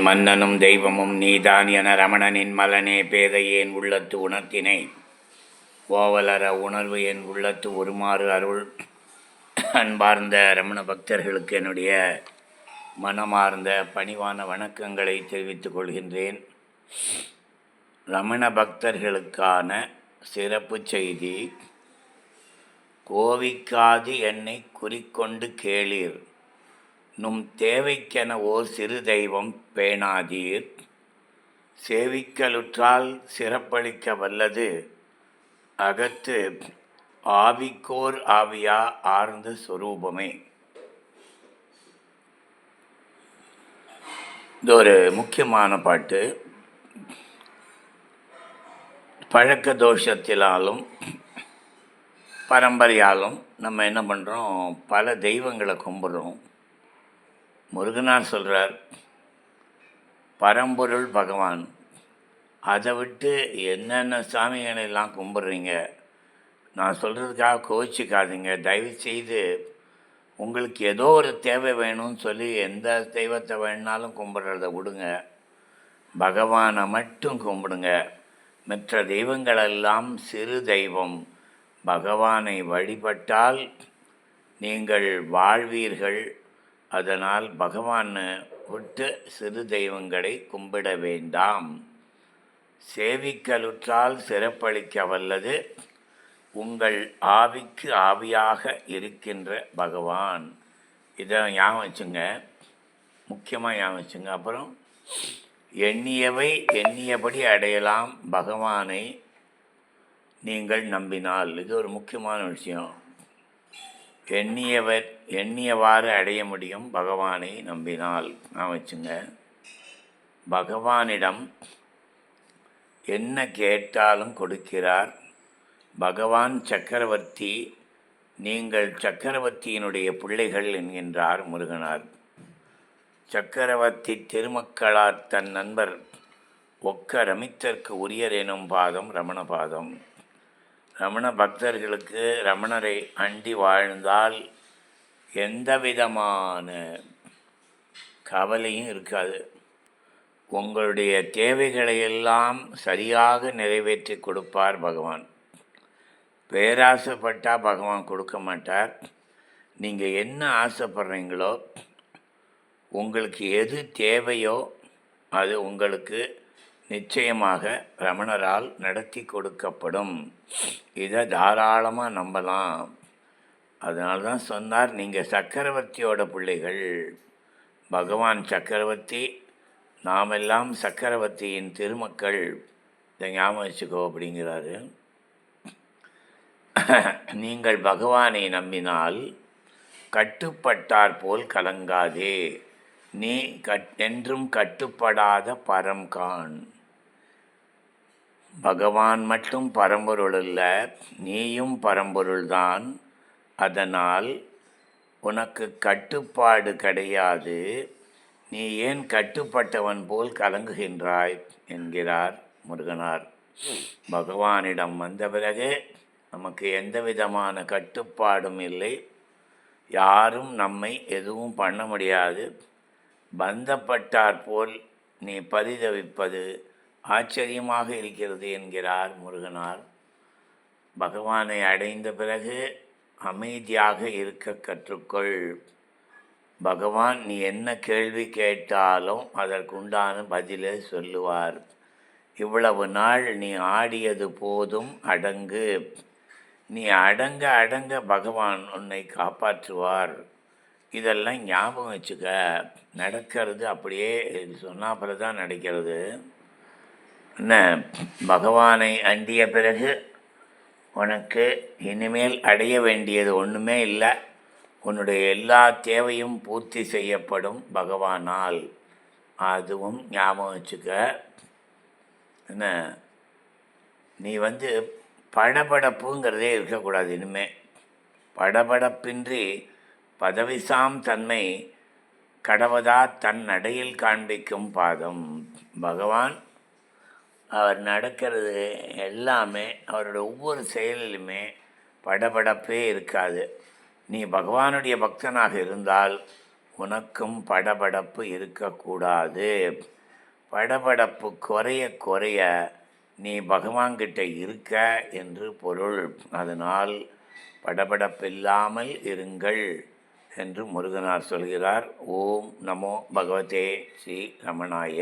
மன்னனும் தெய்வமும் நீதான் என ரமணனின் மலனே பேதையேன் உள்ளத்து உணர்த்தினை? ஓவலர உணர்வு என் உள்ளத்து ஒருமாறு அருள். அன்பார்ந்த ரமண பக்தர்களுக்கு என்னுடைய மனமார்ந்த பணிவான வணக்கங்களை தெரிவித்துக் கொள்கின்றேன். ரமண பக்தர்களுக்கான சிறப்பு செய்தி கோவிக்காது என்னை குறிக்கொண்டு கேளீர். நும் தேவைக்கென ஓர் சிறு தெய்வம் பேணாதீர். சேவிக்கலுற்றால் சிறப்பளிக்க வல்லது. அகத்து ஆவிக்கோர் ஆவியா ஆர்ந்த சொரூபமே. இது ஒரு முக்கியமான பாட்டு. பழக்க தோஷத்தினாலும் பரம்பரையாலும் நம்ம என்ன பண்ணுறோம் பல தெய்வங்களை கும்பிட்றோம். முருகனார் சொல்கிறார் பரம்பொருள் பகவான் அதை விட்டு என்னென்ன சாமிகளை எல்லாம் கும்பிட்றீங்க? நான் சொல்கிறதுக்காக கோச்சிக்காதீங்க தயவு செய்து உங்களுக்கு ஏதோ ஒரு தேவை வேணும்னு சொல்லி எந்த தெய்வத்தை வேணுனாலும் கும்பிட்றத விடுங்க. பகவானை மட்டும் கும்பிடுங்க. மற்ற தெய்வங்களெல்லாம் சிறு தெய்வம். பகவானை வழிபட்டால் நீங்கள் வாழ்வீர்கள். அதனால் பகவான் விட்டு சிறு தெய்வங்களை கும்பிட வேண்டாம். சேவிக்கலுற்றால் சிறப்பளிக்க வல்லது. உங்கள் ஆவிக்கு ஆவியாக இருக்கின்ற பகவான். இதை ஞாபகம் வச்சுங்க. முக்கியமாக ஞாபகம் வச்சுங்க. அப்புறம் எண்ணியவை எண்ணியபடி அடையலாம் பகவானை நீங்கள் நம்பினால். இது ஒரு முக்கியமான விஷயம். எண்ணியவர் எண்ணியவாறு அடைய முடியும் பகவானை நம்பினால். நான் வச்சுங்க. பகவானிடம் என்ன கேட்டாலும் கொடுக்கிறார். பகவான் சக்கரவர்த்தி நீங்கள் சக்கரவர்த்தியினுடைய பிள்ளைகள் என்கின்றார் முருகனார். சக்கரவர்த்தி திருமக்களார் தன் நண்பர் ஒக்க ரமித்தற்கு உரியர் எனும் பாதம் ரமண பாதம். ரமண பக்தர்களுக்கு ரமணரை அண்டி வாழ்ந்தால் எந்த விதமான கவலையும் இருக்காது. உங்களுடைய தேவைகளை எல்லாம் சரியாக நிறைவேற்றி கொடுப்பார் பகவான். பேராசைப்பட்டால் பகவான் கொடுக்க மாட்டார். நீங்கள் என்ன ஆசைப்படுறீங்களோ உங்களுக்கு எது தேவையோ அது உங்களுக்கு நிச்சயமாக ரமணரால் நடத்தி கொடுக்கப்படும். இதை தாராளமாக நம்பலாம். அதனால தான் சொன்னார் நீங்கள் சக்கரவர்த்தியோட பிள்ளைகள். பகவான் சக்கரவர்த்தி நாமெல்லாம் சக்கரவர்த்தியின் திருமக்கள். இதை ஞாபகம் வச்சுக்கோ அப்படிங்கிறாரு. நீங்கள் பகவானை நம்பினால் கட்டுப்பட்டார் போல் கலங்காதே. நீ கட் என்றும் கட்டுப்படாத பரம்கான். பகவான் மட்டும் பரம்பொருள் அல்ல நீயும் பரம்பொருள்தான். அதனால் உனக்கு கட்டுப்பாடு கிடையாது. நீ ஏன் கட்டுப்பட்டவன் போல் கலங்குகின்றாய்? என்கிறார் முருகனார். பகவானிடம் வந்த பிறகு நமக்கு எந்த விதமான கட்டுப்பாடும் இல்லை. யாரும் நம்மை எதுவும் பண்ண முடியாது. பந்தப்பட்டார் போல் நீ பரிதவிப்பது ஆச்சரியமாக இருக்கிறது என்கிறார் முருகனார். பகவானை அடைந்த பிறகு அமைதியாக இருக்க கற்றுக்கொள். பகவான் நீ என்ன கேள்வி கேட்டாலும் அதற்குண்டான பதிலை சொல்லுவார். இவ்வளவு நாள் நீ ஆடியது போதும் அடங்கு. நீ அடங்க அடங்க பகவான் உன்னை காப்பாற்றுவார். இதெல்லாம் ஞாபகம் வச்சுக்க. நடக்கிறது அப்படியே சொன்னாப்புல தான் நடக்கிறது. என்ன? பகவானை அண்டிய பிறகு உனக்கு இனிமேல் அடைய வேண்டியது ஒன்றுமே இல்லை. உன்னுடைய எல்லா தேவையும் பூர்த்தி செய்யப்படும் பகவானால். அதுவும் ஞாபகம் வச்சுக்க. என்ன? நீ வந்து படபடப்புங்கிறதே இருக்கக்கூடாது இனிமே. படபடப்பின்றி பதவிசாம் தன்மை கடவதா தன் நடையில் காண்பிக்கும் பாதம். பகவான் அவர் நடக்கிறது எல்லாமே அவரோட ஒவ்வொரு செயலிலுமே படபடப்பே இருக்காது. நீ பகவானுடைய பக்தனாக இருந்தால் உனக்கும் படபடப்பு இருக்கக்கூடாது. படபடப்பு குறைய குறைய நீ பகவான்கிட்ட இருக்க என்று பொருள். அதனால் படபடப்பில்லாமல் இருங்கள் என்று முருகனார் சொல்கிறார். ஓம் நமோ பகவதே ஸ்ரீ ரமணாய.